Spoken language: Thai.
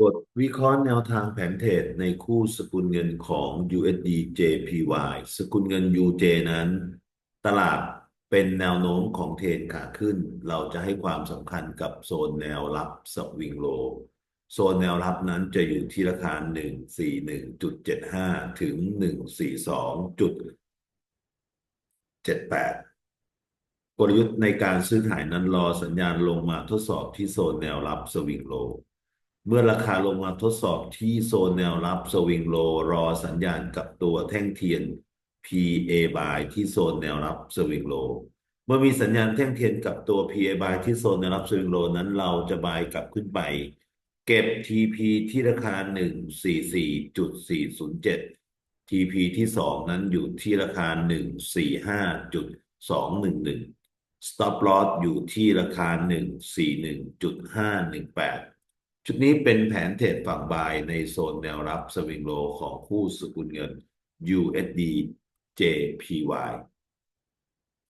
บทวิเคราะห์แนวทางแผนเทรดในคู่สกุลเงินของ USD JPY สกุลเงิน UJ นั้น ตลาดเป็นแนวโน้มของเทรนขาขึ้น เราจะให้ความสำคัญกับโซนแนวรับสวิงโล โซนแนวรับนั้นจะอยู่ที่ราคา 141.75 ถึง 142.78กลยุทธ์ในการซื้อขายนั้นรอสัญญาณลงมาทดสอบที่โซนแนวรับสวิงโล เมื่อราคาลงมาทดสอบที่โซนแนวรับสวิงโลรอสัญญาณกับตัวแท่งเทียน PA buy ที่โซนแนวรับสวิงโลเมื่อมีสัญญาณแท่งเทียนกับตัว PA buy ที่โซนแนวรับสวิงโลนั้นเราจะบายกลับขึ้นไป เก็บ TP ที่ราคา 144.407 TP ที่สองนั้นอยู่ที่ราคา 145.211 Stop Loss อยู่ที่ราคา 141.518 ชุดนี้เป็นแผนเทรดฝั่งบายในโซนแนวรับสวิงโลของคู่สกุลเงิน USD JPY